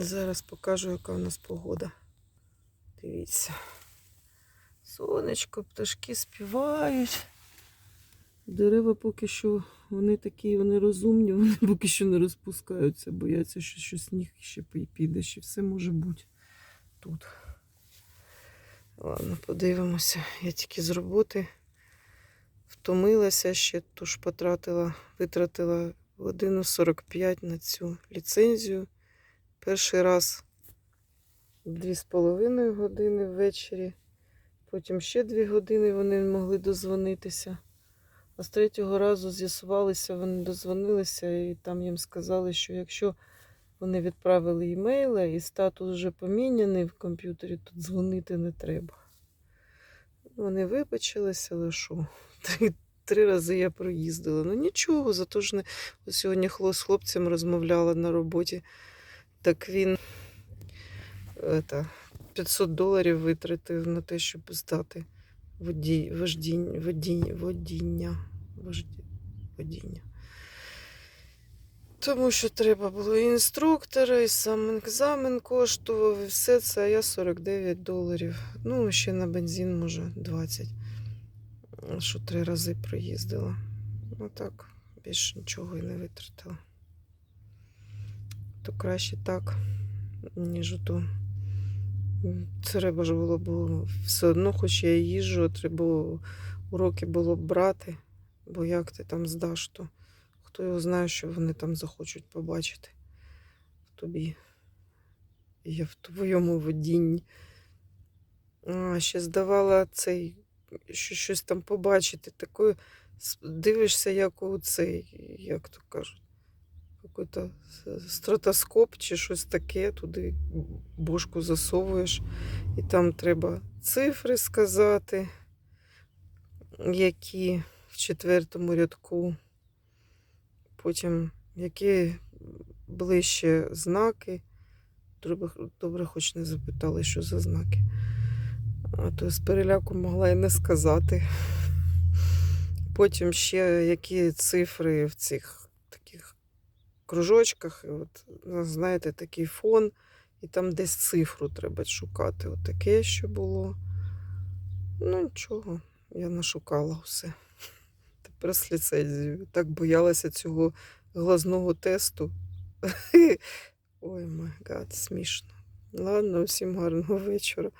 Зараз покажу, яка у нас погода. Дивіться. Сонечко, пташки співають. Дерева поки що вони такі, вони розумні, вони поки що не розпускаються, бояться, що, що сніг ще пі- піде, ще все може бути тут. Ладно, подивимося. Я тільки з роботи втомилася, ще тож потратила, витратила годину 45 на цю ліцензію. Перший раз 2,5 години ввечері, потім ще 2 години вони могли дозвонитися. А з третього разу з'ясувалися, вони дозвонилися, і там їм сказали, що якщо вони відправили імейли і статус вже поміняний в комп'ютері, то дзвонити не треба. Вони вибачилися, але що? Три, три рази я проїздила. Ну нічого, зато ж не Ось сьогодні з хлопцем розмовляла на роботі. Так він это, 500 доларів витратив на те, щоб здати воді, вождінь, водінь, водіння. Вожді, водіння. Тому що треба було і інструктора, і сам екзамен коштував, і все це, а я 49 доларів. Ну, ще на бензин, може, 20. Що три рази проїздила. Ну так, більше нічого і не витратила. То краще так, ніж ото. Треба ж було б все одно, хоч я і їжджу, треба уроки було б брати, бо як ти там здаш, то хто його знає, що вони там захочуть побачити в тобі. Я в твоєму водінні. А, ще здавала цей, що щось там побачити. Такою дивишся, як у цей, як то кажуть, який-то стратоскоп чи щось таке, туди бошку засовуєш, і там треба цифри сказати, які в четвертому рядку, потім які ближче знаки. Добре, хоч не запитали, що за знаки. А то з переляку могла і не сказати. Потім ще які цифри в цих кружочках. І от, знаєте, такий фон, і там десь цифру треба шукати. От таке що було. Ну, нічого, я нашукала все. Тепер з ліцензією. Так боялася цього глазного тесту. Ой, май гад, смішно. Ладно, всім гарного вечора.